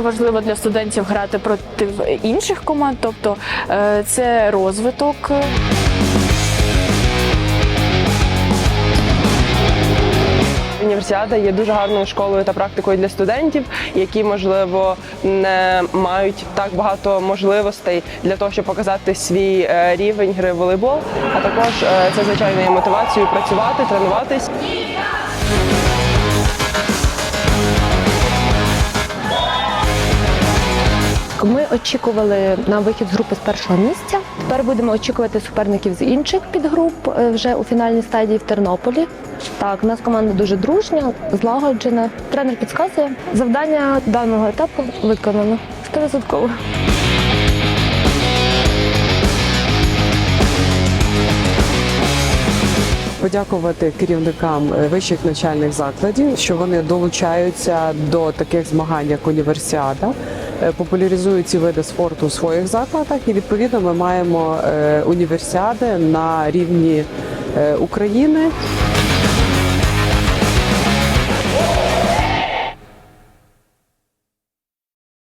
важливо для студентів грати проти інших команд, тобто е, це розвиток. Універсіада є дуже гарною школою та практикою для студентів, які можливо не мають так багато можливостей для того, щоб показати свій е, рівень гри в волейбол. А також е, це звичайно є мотивацією працювати, тренуватись. Ми очікували на вихід з групи з першого місця. Тепер будемо очікувати суперників з інших підгруп е, вже у фінальній стадії в Тернополі. Так, у нас команда дуже дружня, злагоджена. Тренер підказує. Завдання даного етапу виконано 100%. подякувати керівникам е, вищих навчальних закладів, що вони долучаються до таких змагань, як універсіада, популяризують ці види спорту у своїх закладах. І відповідно ми маємо е, універсіади на рівні е, України.